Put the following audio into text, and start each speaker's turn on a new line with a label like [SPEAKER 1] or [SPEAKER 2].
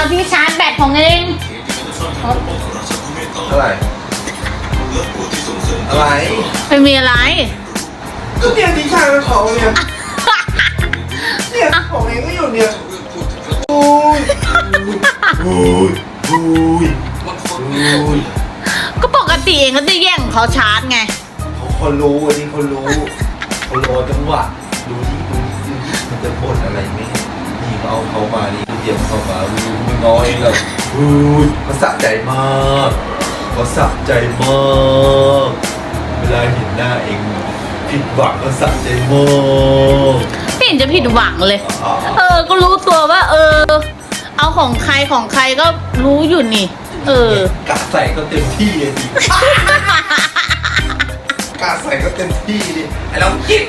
[SPEAKER 1] เอาที่ชาร์จแบตของเอง
[SPEAKER 2] อะไร อะไร
[SPEAKER 1] ไม่มีอะไร
[SPEAKER 2] ก็เนี่ยที่ชายเป็นของเนี่ย เนี่ยของเองก็อยู่เนี่ยโอ้ยโอ้ยโอ้ยโอ้ย
[SPEAKER 1] ก็ปกติเองก็จะแย่งของเขาชาร์จไง
[SPEAKER 2] เขาเขารู้อันนี้เขารู้เขารอจังหวะดูที่ดูที่ดูที่มันจะบ่นอะไรไหม เตรียมเขามาดูมึงน้อยแบบอุ้ยเขาสะใจมากเขาสะใจมาก เวลาเห็นหน้าเองผิดหวังก็สะใจมาก
[SPEAKER 1] ไม่เห็นจะผิดหวังเลย เออ ก็รู้ตัวว่า เออ เอาของใครของใครก็รู้อยู่นี่ เออ
[SPEAKER 2] กะใส่ก็เต็มที่เลยดิกะใส่ก็เต็มที่ดิไอ้เราคิด